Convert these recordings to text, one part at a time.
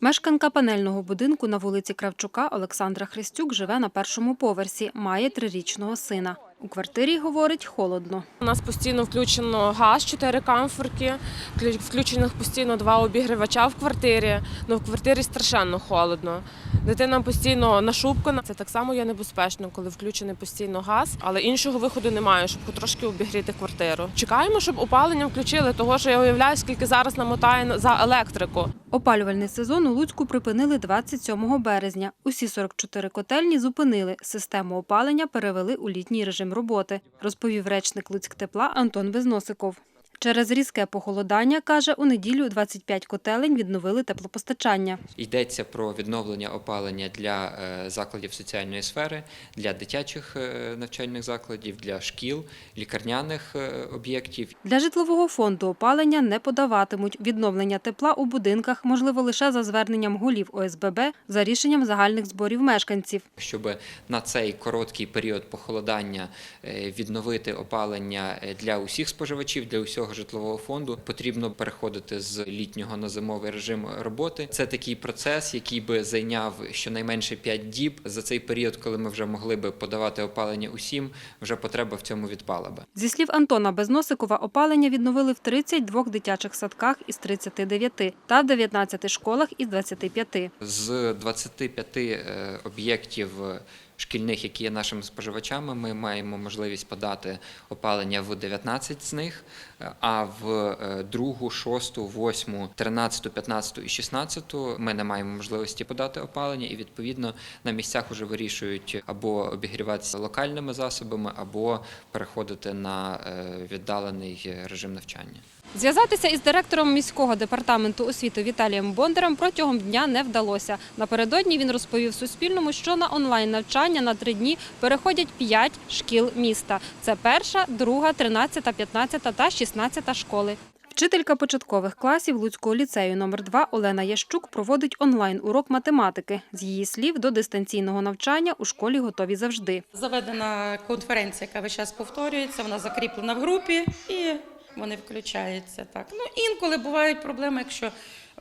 Мешканка панельного будинку на вулиці Кравчука Олександра Христюк живе на першому поверсі, має трирічного сина. У квартирі, говорить, холодно. У нас постійно включено газ, 4 камфорки, включених постійно два обігрівача в квартирі. Ну в квартирі страшенно холодно. Дитина постійно нашупкана. Це так само є небезпечно, коли включений постійно газ, але іншого виходу немає, щоб трошки обігріти квартиру. Чекаємо, щоб опалення включили, того що я уявляю, скільки зараз намотає за електрику. Опалювальний сезон у Луцьку припинили 27 березня. Усі 44 котельні зупинили. Систему опалення перевели у літній режим роботи, розповів речник Луцьктепла Антон Безносиков. Через різке похолодання, каже, у неділю 25 котелень відновили теплопостачання. Йдеться про відновлення опалення для е, закладів соціальної сфери, для дитячих е, навчальних закладів, для шкіл, лікарняних е, об'єктів. Для житлового фонду опалення не подаватимуть. Відновлення тепла у будинках можливо лише за зверненням голів ОСББ за рішенням загальних зборів мешканців. Щоб на цей короткий період похолодання відновити опалення для усіх споживачів, для усього житлового фонду, потрібно переходити з літнього на зимовий режим роботи. Це такий процес, який би зайняв щонайменше 5 діб. За цей період, коли ми вже могли би подавати опалення усім, вже потреба в цьому відпала би. Зі слів Антона Безносикова, опалення відновили в 32 дитячих садках із 39 та 19 школах із 25. З 25 е, об'єктів шкільних, які є нашими споживачами, ми маємо можливість подати опалення в 19 з них, а в е, другу, шосту, восьму, тринадцяту, п'ятнадцяту і шістнадцяту ми не маємо можливості подати опалення, і відповідно на місцях вже вирішують або обігріватися локальними засобами, або переходити на е, віддалений режим навчання. Зв'язатися із директором міського департаменту освіти Віталієм Бондарем протягом дня не вдалося. Напередодні він розповів Суспільному, що на онлайн навчання на три дні переходять п'ять шкіл міста. Це перша, друга, тринадцята, п'ятнадцята та шістнадцята школи. Вчителька початкових класів Луцького ліцею номер 2 Олена Ящук проводить онлайн урок математики. З її слів, до дистанційного навчання у школі готові завжди. Заведена конференція, яка весь час повторюється, вона закріплена в групі і вони включаються. Так. Ну, інколи бувають проблеми, якщо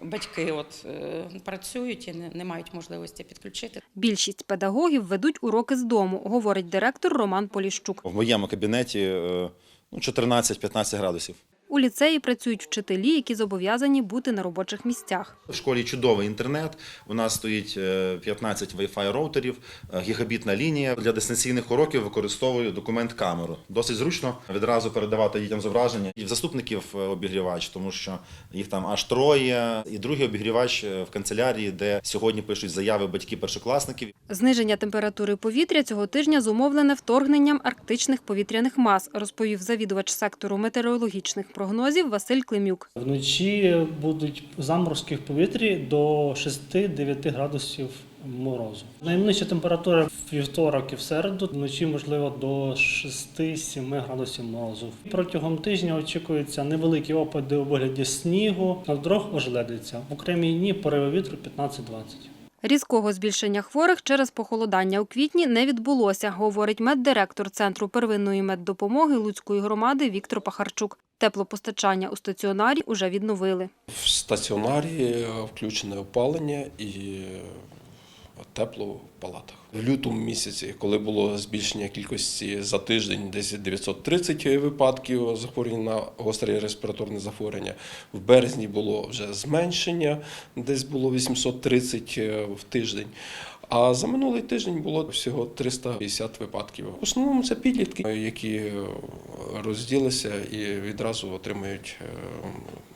батьки от, е, працюють і не, не мають можливості підключити. Більшість педагогів ведуть уроки з дому, говорить директор Роман Поліщук. В моєму кабінеті е, ну, 14-15 градусів. У ліцеї працюють вчителі, які зобов'язані бути на робочих місцях. В школі чудовий інтернет. У нас стоїть е, 15 Wi-Fi роутерів, е, гігабітна лінія. Для дистанційних уроків використовую документ-камеру. Досить зручно відразу передавати дітям зображення. І в заступників е, обігрівач, тому що їх там аж троє. І другий обігрівач е, в канцелярії, де сьогодні пишуть заяви батьки першокласників. Зниження температури повітря цього тижня зумовлене вторгненням арктичних повітряних мас, розповів завідувач сектору метеорологічних прогнозів Василь Климюк. Вночі будуть заморозки в повітрі до 6-9 градусів морозу. Найнижча температура в вівторок і в середу, вночі можливо до 6-7 градусів морозу. Протягом тижня очікуються невеликі опади у вигляді снігу, на дорог ожеледиться. В окремі дні пориви вітру 15-20. Різкого збільшення хворих через похолодання у квітні не відбулося, говорить меддиректор Центру первинної меддопомоги Луцької громади Віктор Пахарчук. Теплопостачання у стаціонарі уже відновили. В стаціонарі включене опалення і тепло в палатах. В лютому місяці, коли було збільшення кількості за тиждень, десь 930 випадків захворювання на гостре респіраторне захворювання. В березні було вже зменшення, десь було 830 в тиждень. А за минулий тиждень було всього 350 випадків. В основному це підлітки, які е, розділися і відразу отримують, е,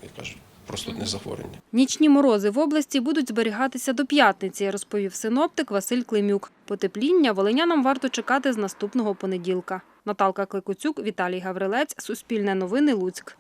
як кажуть, простудне захворювання. Нічні морози в області будуть зберігатися до п'ятниці, розповів синоптик Василь Климюк. Потепління волинянам варто чекати з наступного понеділка. Наталка Кликуцюк, Віталій Гаврилець, Суспільне новини, Луцьк.